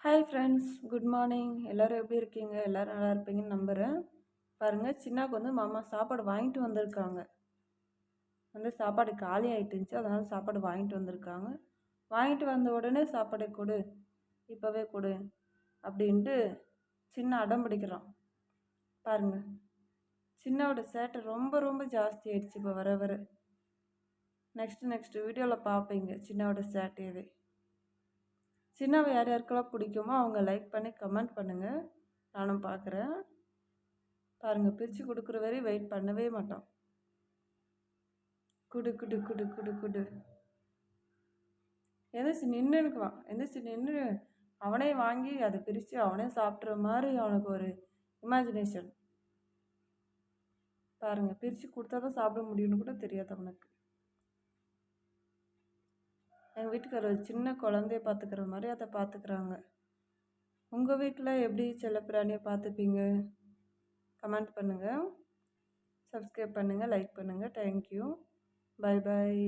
Hi friends good morning எல்லோரும் எப்படி இருக்கீங்க? எல்லோரும் நல்லா இருப்பீங்கன்னு நம்புகிறேன் பாருங்கள் சின்னாக்கு வந்து மாமா சாப்பாடு வாங்கிட்டு வந்திருக்காங்க. வந்து சாப்பாடு காலி ஆகிட்டுருந்துச்சு அதனால் சாப்பாடு வாங்கிட்டு வந்திருக்காங்க. வாங்கிட்டு வந்த உடனே சாப்பாடை கொடு இப்போவே கொடு அப்படின்ட்டு சின்ன அடம் பிடிக்கிறான். பாருங்கள் சின்னாவோட சேட்டை ரொம்ப ரொம்ப ஜாஸ்தி ஆயிடுச்சு இப்போ வர வர. நெக்ஸ்ட்டு நெக்ஸ்ட்டு வீடியோவில் பார்ப்பீங்க சின்னாவோட சேட்டையவே. சின்னவை யார் யாருக்கெல்லாம் பிடிக்குமோ அவங்க லைக் பண்ணி கமெண்ட் பண்ணுங்கள் நானும் பார்க்குறேன் பாருங்கள் பிரித்து கொடுக்குற வரையும் வெயிட் பண்ணவே மாட்டோம். குடு குடு குடு குடு குடு. எந்திரிச்சு நின்றுக்குவான் எந்திரிச்சு நின்று அவனே வாங்கி அதை பிரித்து அவனே சாப்பிட்ற மாதிரி அவனுக்கு ஒரு இமேஜினேஷன் பாருங்கள் பிரித்து கொடுத்தா தான் சாப்பிட முடியும்னு கூட தெரியாது அவனுக்கு. எங்கள் வீட்டுக்கார சின்ன குழந்தைய பார்த்துக்கிற மாதிரி அதை பார்த்துக்குறாங்க. உங்கள் வீட்டில் எப்படி செல்லப்பிராணியை பார்த்துப்பீங்க? கமெண்ட் பண்ணுங்கள் சப்ஸ்கிரைப் பண்ணுங்கள் லைக் பண்ணுங்கள் தேங்க்யூ பை பாய்